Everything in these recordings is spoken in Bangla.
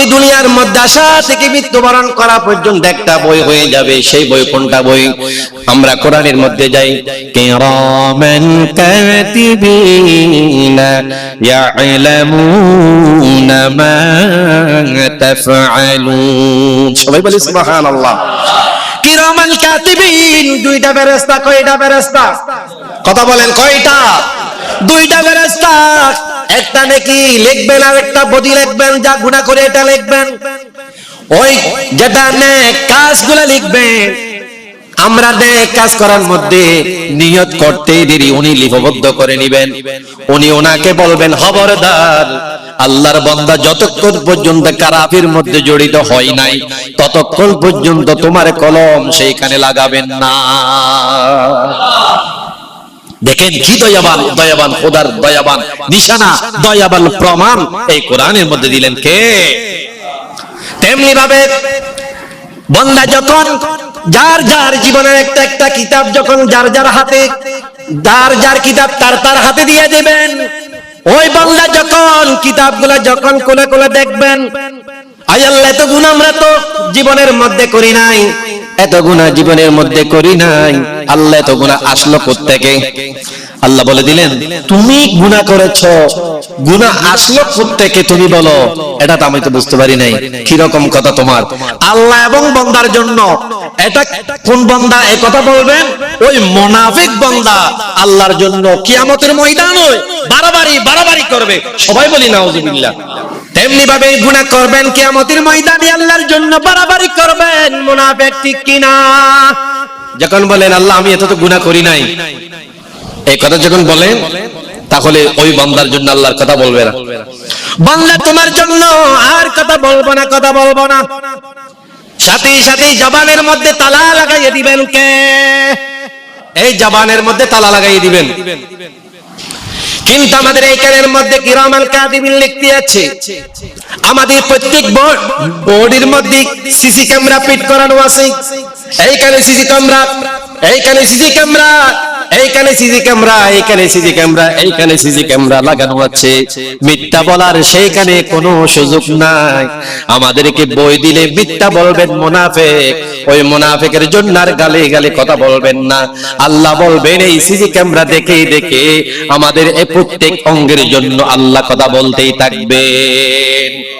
আমি দুনিয়ার মধ্যে আসা থেকে মৃত্যুবরণ করা পর্যন্ত একটা বই হয়ে যাবে। সেই বই কোনটা বই? আমরা কোরআনের মধ্যে যাই। কাতিবিনা, দুইটা ফেরেশতা, কয়টা ফেরেশতা? কথা বলেন কয়টা? দুইটা ফেরেশতা একটা নাকি লিখবেন আর একটা বদি লিখবেন, যা গুনাহ করে এটা লিখবেন। ওই যেটা নেক কাজগুলো লিখবেন, আমরা নেক কাজ করার মধ্যে নিয়ত করতেই দেরি, উনি লিপিবদ্ধ করে নেবেন। উনি ওনাকে বলবেন, খবরদার, আল্লাহর বান্দা যতক্ষণ পর্যন্ত কারাফির মধ্যে জড়িত হয় নাই, ততক্ষণ পর্যন্ত তোমার কলম সেইখানে লাগাবেন না। দেখেন কি দয়াবান দয়াবান খোদার দয়াবান নিশানা, দয়াবান প্রমাণ। এই কোরআনের মধ্যে দিলেন কে? তেমনি ভাবে বন্দা যখন, যার যার জীবনের একটা একটা কিতাব যখন যার যার হাতে, যার যার কিতাব তার তার হাতে দিয়ে দেবেন, ওই বাংলা যখন কিতাবগুলো যখন কোলে কোলে দেখবেন আই আল্লাহ, এত গুণ আমরা তো জীবনের মধ্যে করি নাই। এত গুণা জীবনের মধ্যে করি নাই। আল্লাহ এত গুণা আসলো থেকে আল্লাহ বলে দিলেন, তুমি গুণা করেছ। গুণা আসলো থেকে তুমি বলো? এটা তো আমি তো বুঝতে পারি নাই। কীরকম কথা তোমার? আল্লাহ এবং বন্দার জন্য এটা কোন বন্দা এই কথা বলবেন? ওই মোনাফিক বন্দা আল্লাহর জন্য কিয়ামতের ময়দান ওই বাড়াবাড়ি বাড়াবাড়ি করবে। সবাই বলি, নাউজুবিল্লাহ। তেমনি ভাবে গুনাহ করবেন কিয়ামতের ময়দানে আল্লাহর জন্য বাড়াবাড়ি করবেন মুনাফিক ঠিক কিনা? যখন বলেন আল্লাহ আমি এত তো গুনাহ করি নাই। এই কথা যখন বলেন তাহলে ওই বান্দার জন্য আল্লাহর কথা বলবে না। বান্দা তোমার জন্য আর কথা বলব না কথা বলব না। সাথে সাথে জবানের মধ্যে তালা লাগাইয়ে দিবেন কে? এই জবানের মধ্যে তালা লাগাইয়ে দিবেন। কিন্তু আমাদের এই কানের মধ্যে কিরামান কাদিবিন লিখতে আছে। আমাদের প্রত্যেক বোর্ড বডির মধ্যে সিসি ক্যামেরা ফিট করানো আছে। এইখানে সিসি ক্যামেরা, এইখানে সিসি ক্যামেরা। এইখানে সিসি ক্যামেরা, এইখানে সিসি ক্যামেরা, এইখানে সিসি ক্যামেরা লাগানো আছে। মিথ্যা বলার সেইখানে কোনো সুযোগ নাই। আমাদেরকে বই দিলে মিথ্যা বলবেন মুনাফেক। ওই মুনাফেকের জন্য আর গালে গালে কথা বলবেন না। আল্লাহ বলবেন, এই সিসি ক্যামেরা দেখে দেখে আমাদের এই প্রত্যেক অঙ্গের জন্য আল্লাহ কথা বলতেই থাকবেন।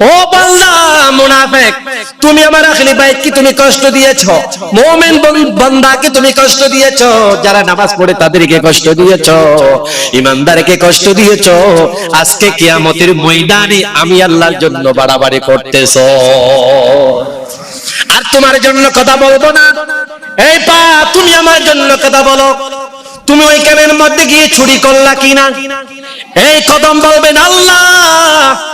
ও বান্দা, মুনাফিক, তুমি আমার তুমি কষ্ট তুমি কষ্ট দিয়েছ। যারা নামাজ পড়ে তাদেরকে কষ্ট কষ্ট দিয়েছ। আজকে ময়দানে আমি আল্লাহর জন্য বাড়াবাড়ি করতেছো। আর তোমার জন্য কথা বলব না। এই পা, তুমি আমার জন্য কথা বলো। তুমি ওই কানের মধ্যে গিয়ে ছুরি করলা কিনা? এই কদম বলবেন, আল্লাহ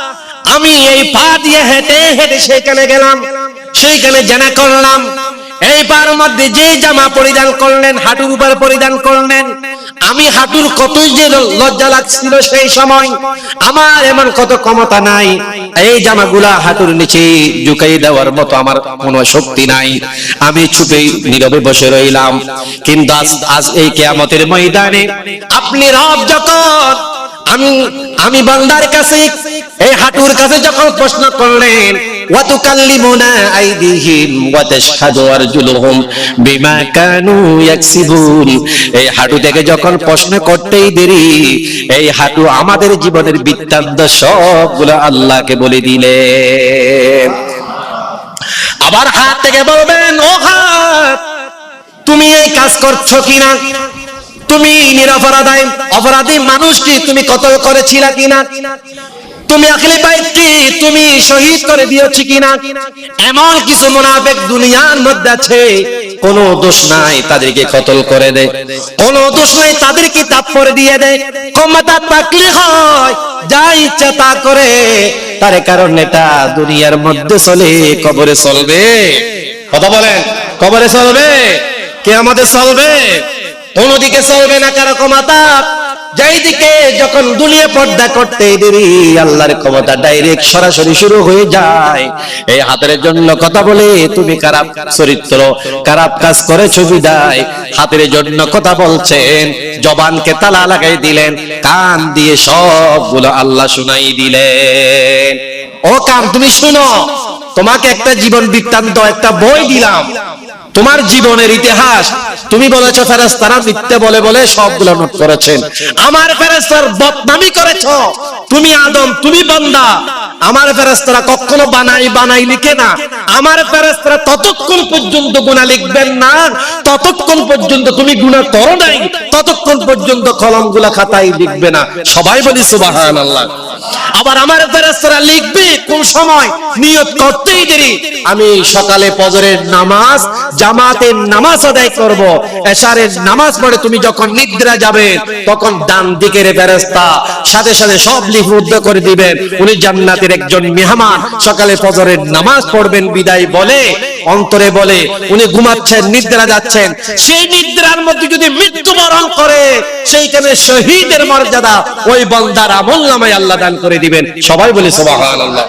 আমি এই পা দিয়ে হেঁটে হেঁটে সেখানে গেলাম, সেইখানে জানা করলাম। এই পার মধ্যে যে জামা পরিধান করলেন, হাঁটুর উপর পরিধান করলেন, আমি হাঁটুর কতই যে লজ্জা লাগছিল সেই সময়, আমার এমন কত ক্ষমতা নাই। এই জামাগুলা হাঁটুর নিচে ঝুঁকাই দেওয়ার মতো আমার কোনো শক্তি নাই। আমি চুপে নীরবে বসে রইলাম। কিন্তু আজ আজ এই কেয়ামতের ময়দানে আপনি রব যখন, আমি আমি বান্দার কাছে এই হাঁটুর কাছে যখন প্রশ্ন করলেন আমাদের জীবনের বৃত্তান্ত সবগুলো আল্লাহকে বলে আবার হাত থেকে বলবেন, ও হাত, তুমি এই কাজ করছ কিনা? তুমি নিরপরাধায় অপরাধী মানুষকে তুমি কতল করেছিলা কিনা? তুমি আখলি বাইতকে তুমি শহীদ করে দিয়েছি কিনা? এমন কিছু মুনাফিক দুনিয়ার মধ্যে আছে, কোনো দোষ নাই, তাদেরকে কতল করে দেয় কোনো দোষ নাই, তাদেরকে তাপ করে দিয়ে দেয় ক্ষমতা থাকলে হয়, যা ইচ্ছা তা করে। তার কারণ এটা দুনিয়ার মধ্যে চলে, কবরে চলবে। কথা বলেন, কবরে চলবে কে আমাদের চলবে কোনদিকে চলবে না কারও ক্ষমতা। যেই দিকে যখন দুনিয়া পর্দা করতে দেরি, আল্লাহর ক্ষমতা ডাইরেক্ট সরাসরি শুরু হয়ে যায়। এই হাতের জন্য কথা বলে, তুমি খারাপ চরিত্র, খারাপ কাজ করেছ বিদায়। হাতের জন্য কথা বলছেন, জবানকে তালা লাগাই দিলেন, কান দিয়ে সবগুলো আল্লাহ শুনাই দিলেন। ও কান, তুমি শুনো, তোমাকে একটা জীবন বৃত্তান্ত, একটা বই দিলাম। তোমার জীবনের ইতিহাস। তুমি বলেছ ফেরেস্তারা মিথ্যে বলে বলে সবগুলো নোট করেছেন। আমার ফেরেস্তার বদনামি করেছ। তুমি আদম, তুমি বান্দা। আমার ফেরেস্তারা কখনো বানাই বানাই লিখে না। আমার ফেরেস্তারা ততক্ষণ পর্যন্ত গুণা লিখবেন না। ততক্ষণ পর্যন্ত তুমি গুণা করো নাই। ততক্ষণ পর্যন্ত কলমগুলা খাতায় লিখবে না। সবাই বলি সুবাহান আল্লাহ আবার আমার ফেরেস্তারা লিখবে, কোন সময়? নিয়ত করতেই দেরি। আমি সকালে ফজরের নামাজ, জামাতের নামাজ আদায় করব। এশারের নামাজ পড়ে তুমি যখন নিদ্রা যাবে, তখন ডান দিকের ফেরেস্তা সাথে সাথে সব লিপিবদ্ধ করে দিবেন উনি জান্নাতের একজন মেহমান। সকালে ফজরের নামাজ পড়বেন, বিদায় বলে অন্তরে বলে, উনি ঘুমাচ্ছেন, নিদ্রা যাচ্ছেন। সেই নিদ্রার মধ্যে যদি মৃত্যুবরণ করে সেইখানে শহীদের মর্যাদা ওই বন্দার আমল নামায় আল্লাহ দান করে দিবেন। সবাই বলে, সুবহানাল্লাহ।